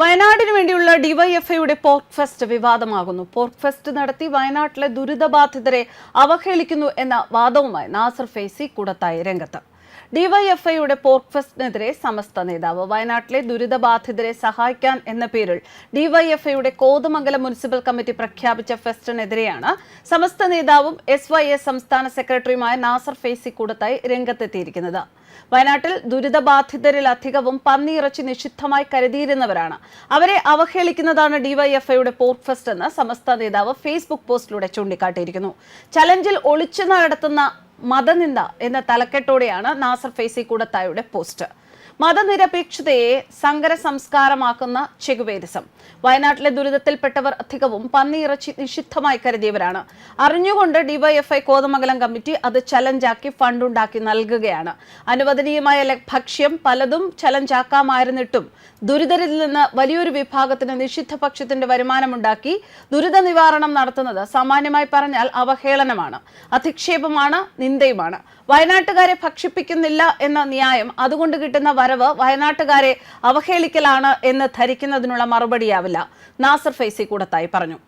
വയനാടിന് വേണ്ടിയുള്ള ഡിവൈഎഫ്ഐയുടെ പോർക്ക് ഫെസ്റ്റ് വിവാദമാകുന്നു. പോർക്ക് ഫെസ്റ്റ് നടത്തി വയനാട്ടിലെ ദുരിതബാധിതരെ അവഹേളിക്കുന്നു എന്ന വാദവുമായി നാസർ ഫേസി കൂടത്തായി രംഗത്ത്. ഡിവൈഎഫ്ഐയുടെ പോർക്ക് ഫെസ്റ്റിനെതിരെ സമസ്ത നേതാവ് വയനാട്ടിലെ ദുരിതബാധിതരെ സഹായിക്കാൻ എന്ന പേരിൽ ഡിവൈഎഫ്ഐയുടെ കോതമംഗലം മുനിസിപ്പൽ കമ്മിറ്റി പ്രഖ്യാപിച്ച ഫെസ്റ്റിനെതിരെയാണ് സമസ്ത നേതാവും എസ് വൈ എസ് സംസ്ഥാന സെക്രട്ടറിയുമായ നാസർ ഫേസി കൂടത്തായി രംഗത്തെത്തിയിരിക്കുന്നത്. വയനാട്ടിൽ ദുരിതബാധിതരിലധികവും പന്നിയിറച്ചി നിഷിദ്ധമായി കരുതിയിരുന്നവരാണ്. അവരെ അവഹേളിക്കുന്നതാണ് ഡിവൈഎഫ്ഐയുടെ പോർക്ക് ഫെസ്റ്റ് എന്ന് സമസ്ത നേതാവ് ഫേസ്ബുക്ക് പോസ്റ്റിലൂടെ ചൂണ്ടിക്കാട്ടിയിരിക്കുന്നു. ചലഞ്ചിൽ ഒളിച്ചു നടത്തുന്ന മതനിന്ദ എന്ന തലക്കെട്ടോടെയാണ് നാസർ ഫേസി കൂടത്തായുടെ പോസ്റ്റ്. മതനിരപേക്ഷതയെ സങ്കര സംസ്കാരമാക്കുന്ന ചെകുവേരിസം വയനാട്ടിലെ ദുരിതത്തിൽപ്പെട്ടവർ അധികവും പന്നിയിറച്ചി നിഷിദ്ധമായി കരുതിയവരാണ്. അറിഞ്ഞുകൊണ്ട് ഡിവൈഎഫ്ഐ കോതമംഗലം കമ്മിറ്റി അത് ചലഞ്ചാക്കി ഫണ്ടുണ്ടാക്കി നൽകുകയാണ്. അനുവദനീയമായ ഭക്ഷ്യം പലതും ചലഞ്ചാക്കാമായിരുന്നിട്ടും ദുരിതരിൽ നിന്ന് വലിയൊരു വിഭാഗത്തിന് നിഷിദ്ധ ഭക്ഷ്യത്തിന്റെ വരുമാനമുണ്ടാക്കി ദുരിത നിവാരണം നടത്തുന്നത് സാമാന്യമായി പറഞ്ഞാൽ അവഹേളനമാണ്. അധിക്ഷേപമാണ് നിന്ദയുമാണ്. വയനാട്ടുകാരെ ഭക്ഷിപ്പിക്കുന്നില്ല എന്ന ന്യായം അതുകൊണ്ട് കിട്ടുന്ന വരവ് വയനാട്ടുകാരെ അവഹേളിക്കലാണ് എന്ന് ധരിക്കുന്നതിനുള്ള മറുപടിയാവില്ല. നാസർ ഫൈസി കൂടത്തായി പറഞ്ഞു.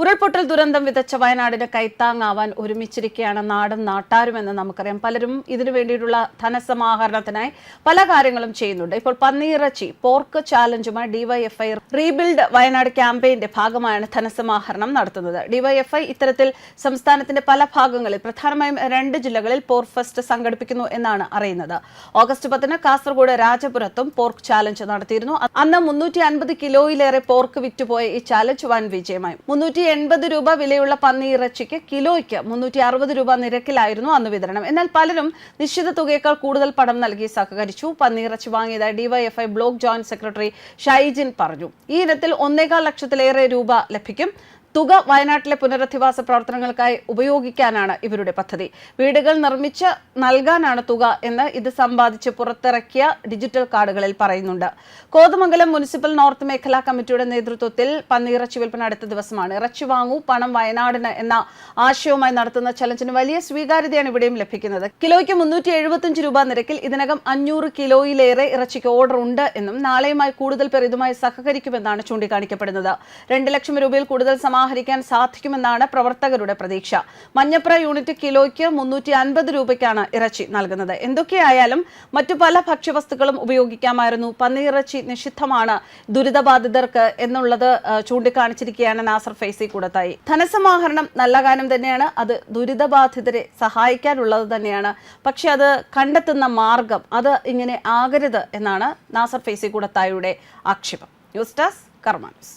ഉരുൾപൊട്ടൽ ദുരന്തം വിതച്ച വയനാടിന് കൈത്താങ്ങാവാൻ ഒരുമിച്ചിരിക്കുകയാണ് നാടും നാട്ടാരുമെന്ന് നമുക്കറിയാം. പലരും ഇതിനു വേണ്ടിയിട്ടുള്ള ധനസമാഹരണത്തിനായി പല കാര്യങ്ങളും ചെയ്യുന്നുണ്ട്. ഇപ്പോൾ പന്നീറച്ചി പോർക്ക് ചാലഞ്ചുമായി ഡിവൈഎഫ്ഐ റീബിൽഡ് വയനാട് ക്യാമ്പയിന്റെ ഭാഗമായാണ് ധനസമാഹരണം നടത്തുന്നത്. ഡിവൈഎഫ്ഐ ഇത്തരത്തിൽ സംസ്ഥാനത്തിന്റെ പല ഭാഗങ്ങളിൽ പ്രധാനമായും രണ്ട് ജില്ലകളിൽ പോർക്ക് ഫെസ്റ്റ് സംഘടിപ്പിക്കുന്നു എന്നാണ് അറിയുന്നത്. ഓഗസ്റ്റ് പത്തിന് കാസർഗോഡ് രാജപുരത്തും പോർക്ക് ചാലഞ്ച് നടത്തിയിരുന്നു. അന്ന് മുന്നൂറ്റി അൻപത് കിലോയിലേറെ പോർക്ക് വിറ്റുപോയ ഈ ചാലഞ്ച് വൻ വിജയമായി. മുന്നൂറ്റി എൺപത് രൂപ വിലയുള്ള പന്നി ഇറച്ചിക്ക് കിലോയ്ക്ക് മുന്നൂറ്റി അറുപത് രൂപ നിരക്കിലായിരുന്നു അന്ന് വിതരണം. എന്നാൽ പലരും നിശ്ചിത തുകയേക്കാൾ കൂടുതൽ പണം നൽകി സഹകരിച്ചു. പന്നി ഇറച്ചി വാങ്ങിയതായി DYFI block joint secretary Shaijin പറഞ്ഞു. ഈ ഇനത്തിൽ ഒന്നേകാൽ ലക്ഷത്തിലേറെ രൂപ ലഭിക്കും. തുക വയനാട്ടിലെ പുനരധിവാസ പ്രവർത്തനങ്ങൾക്കായി ഉപയോഗിക്കാനാണ് ഇവരുടെ പദ്ധതി. വീടുകൾ നിർമ്മിച്ച് നൽകാനാണ് തുക എന്ന് ഇത് സമ്പാദിച്ച് പുറത്തിറക്കിയ ഡിജിറ്റൽ കാർഡുകളിൽ പറയുന്നുണ്ട്. കോതമംഗലം മുനിസിപ്പൽ നോർത്ത് മേഖലാ കമ്മിറ്റിയുടെ നേതൃത്വത്തിൽ പന്നിയിറച്ചി വിൽപ്പന അടുത്ത ദിവസമാണ്. ഇറച്ചി വാങ്ങൂ പണം വയനാടിന് എന്ന ആശയവുമായി നടത്തുന്ന ചലഞ്ചിന് വലിയ സ്വീകാര്യതയാണ് ഇവിടെയും ലഭിക്കുന്നത്. കിലോയ്ക്ക് മുന്നൂറ്റി രൂപ നിരക്കിൽ ഇതിനകം അഞ്ഞൂറ് കിലോയിലേറെ ഇറച്ചിക്ക് ഓർഡർ ഉണ്ട് എന്നും നാളെയുമായി കൂടുതൽ പേർ ഇതുമായി സഹകരിക്കുമെന്നാണ് ചൂണ്ടിക്കാണിക്കപ്പെടുന്നത്. രണ്ട് ലക്ഷം രൂപയിൽ കൂടുതൽ സമാഹരിക്കാൻ സാധിക്കുമെന്നാണ് പ്രവർത്തകരുടെ പ്രതീക്ഷ. മഞ്ഞപ്ര യൂണിറ്റ് കിലോയ്ക്ക് മുന്നൂറ്റി അൻപത് രൂപയ്ക്കാണ് ഇറച്ചി നൽകുന്നത്. എന്തൊക്കെയായാലും മറ്റു പല ഭക്ഷ്യവസ്തുക്കളും ഉപയോഗിക്കാമായിരുന്നു. പന്നിയിറച്ചി നിഷിദ്ധമാണ്. ദുരിതബാധിതർക്ക് എന്നുള്ളത് ചൂണ്ടിക്കാണിച്ചിരിക്കുകയാണ് നാസർ ഫൈസി കൂടത്തായി. ധനസമാഹരണം നല്ല കാര്യം തന്നെയാണ്. അത് ദുരിതബാധിതരെ സഹായിക്കാനുള്ളത് തന്നെയാണ്. പക്ഷെ അത് കണ്ടെത്തുന്ന മാർഗം അത് ഇങ്ങനെ ആകരുത് എന്നാണ് നാസർ ഫൈസി കൂടത്തായുടെ ആക്ഷേപം. News desk കർമാനസ്